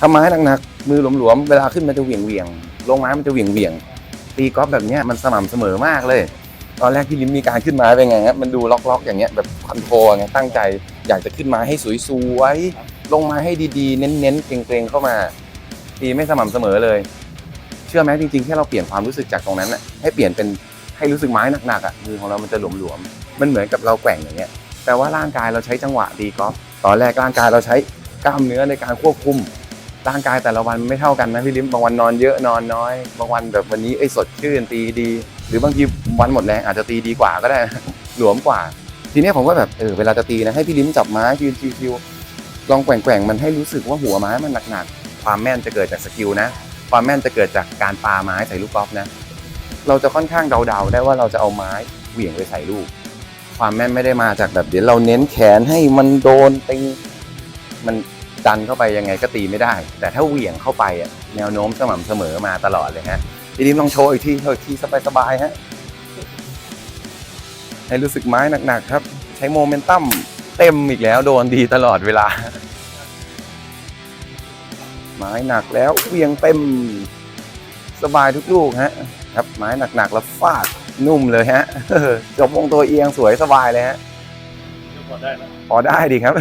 ถ้าไม้หนักๆมือหลวมๆเวลาขึ้นมันจะเหวี่ยงเวียงลงไม้มันจะเหวี่ยงเวียงตีกอล์ฟแบบนี้มันสม่ำเสมอมากเลย ตอนแรกพี่ลิมมีการขึ้นไม้เป็นไงฮะมันดูล็อกๆ อย่างเงี้ยแบบคอนโทรลไงตั้งใจอยากจะขึ้นไม้ให้สวยๆลงไม้ให้ดีๆ เน้นๆเกรงๆเข้ามาตีไม่สม่ำเสมอเลย เชื่อไหมจริงๆแค่เราเปลี่ยนความรู้สึกจากตรงนั้นน่ะให้เปลี่ยนเป็นให้รู้สึกไม้หนักๆอะมือของเรามันจะหลวมๆมันเหมือนกับเราแกว่งอย่างเงี้ยแต่ว่าร่างกายเราใช้จังหวะดีกอล์ฟตอนแรกร่างกายเราใช้กล้ามเนื้อในการควบคุม ร่างกายแต่ละวันไม่เท่ากันนะพี่ลิมบางวันนอนเยอะนอนน้อย บางวันแบบวันนี้เอ้สดชื่นตีดี หรือบางทีวันหมดแรงอาจจะตีดีกว่าก็ได้ หลวมกว่า ทีนี้ผมก็แบบเออเวลาจะตีนะให้พี่ลิมจับไม้ยืนชิวๆลองแกว่งๆมันให้รู้สึกว่าหัวไม้มันหนักๆความแม่นจะเกิดจากสกิลนะความแม่นจะเกิดจากการปาไม้ใส่ลูกกอล์ฟนะ เราจะค่อนข้างเดาๆ ได้ว่าเราจะเอาไม้เหวี่ยงไปใส่ลูก ความแม่นไม่ได้มาจากแบบเดี๋ยวเราเน้นแขนให้มันโดนติงมัน ดันเข้าไปยังไงก็ตีไม่ได้ แต่ถ้าเหวี่ยงเข้าไปอะแนวโน้มสม่ำเสมอมาตลอดเลยฮะพี่ดิมลองโชว์อีกทีโชว์อีกทีสบายๆฮะให้รู้สึกไม้หนักๆครับ ใช้โมเมนตัมเต็มอีกแล้วโดนดีตลอดเวลา ไม้หนักแล้วเหวียงเต็มสบายทุกลูกฮะครับไม้หนักๆแล้วฟาดนุ่มเลยฮะจบวงตัวเอียงสวยสบายเลยฮะพอได้นะพอได้ดีครับ